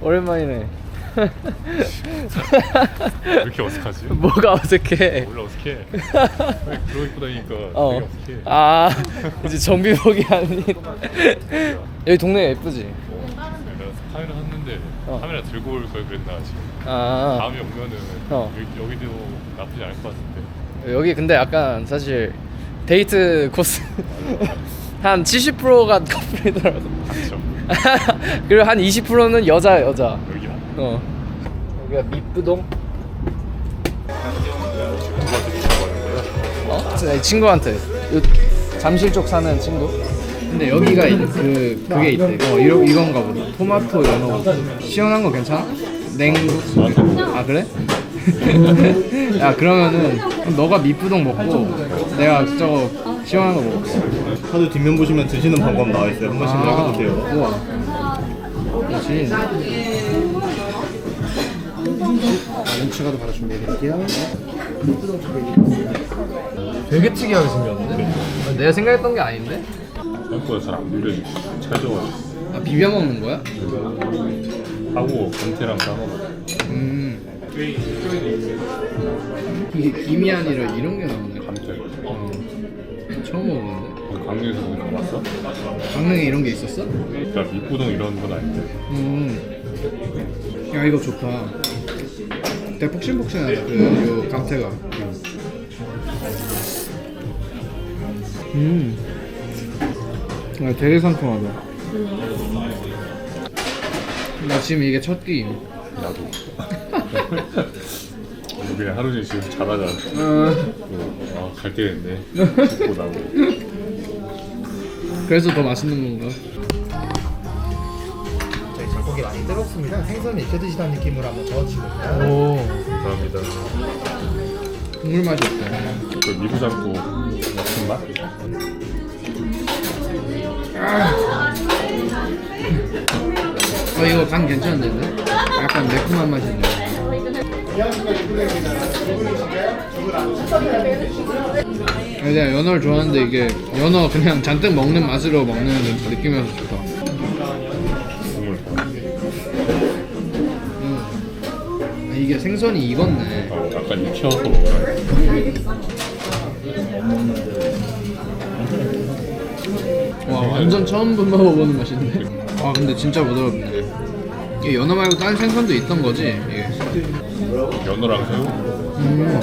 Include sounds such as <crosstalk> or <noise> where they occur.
오랜만이네. 왜 이렇게 어색하지? <laughs> 뭐가 어색해? 원래 어색해. 그러고 입고 다니니까 어. 되게 어색해. 아 이제 정비복이 아닌. 여기 동네 예쁘지? 어, 내가 카메라 샀는데 어. 카메라 들고 올 걸 그랬나 지금. 아 다음에 오면은 어. 여기, 여기도 나쁘지 않을 것 같은데. 여기 근데 약간 사실 데이트 코스 <laughs> 한 70%가 커플이더라고. 그렇죠. <laughs> 그리고 한 20%는 여자 여자. 여기야. 어. 여기가 밑부동. 어? 제 친구한테. 요 잠실 쪽 사는 친구. 근데 여기가 있, 그 그게 있대. 어 이러, 이건가 보다. 토마토 연어. 시원한 거 괜찮아? 냉국. 나한테 뭐아 그래? <laughs> 야 그러면은 그럼 너가 밑부동 먹고 내가 저거 시원한 거 먹을게. 카드 뒷면 보시면 드시는 방법 나와 있어요. 한 번씩 확인해 주세요. 우와. 그렇지. 렌치가도 바로 준비해드릴게요. 되게 특이하게 생겼는데? 내가 생각했던 게 아닌데? 생각보다 잘안 비벼지. 찰져가지고. 아 비벼 먹는 거야? 하고 감태랑 싸먹어. 음. 이게 김이 아니라 이런 게 나오네. 감태. 어. 처음 먹어보는데. 강릉에서 거기 가봤어? 강릉에 이런 게 있었어? 그러니까 밑부동 이런 건 아닌데. 음. 야 이거 좋다. 되게 폭신폭신하다. 그 요 감태가. 음. 야 되게 상큼하다. 나 지금 이게 첫 끼임. 나도. <laughs> 그냥 하루 종일 지금 자다가 어. 또, 아, 갈때 됐네. 씻고 나고. <laughs> 그래서 더 맛있는 건가? 저희 잡곡이 많이 뜨겁습니다. 생선을 익혀 드시다는 느낌으로 한번 저어주시고요. 오. 감사합니다. 국물 맛이 어때? 그 미구장도 같은 맛? 어 이거 간 괜찮은데? 약간 매콤한 맛이 있네. 아니, 내가 연어를 좋아하는데 이게 연어 그냥 잔뜩 먹는 맛으로 먹는 느낌이어서 좋다. 음. 아, 이게 생선이 익었네. 어, 약간 익혀서 먹어야 와 완전 처음 먹어보는 맛인데. 아 근데 진짜 부드럽네. 이게 연어 말고 다른 생선도 있던 거지? 이게. 연어랑 새우? 음.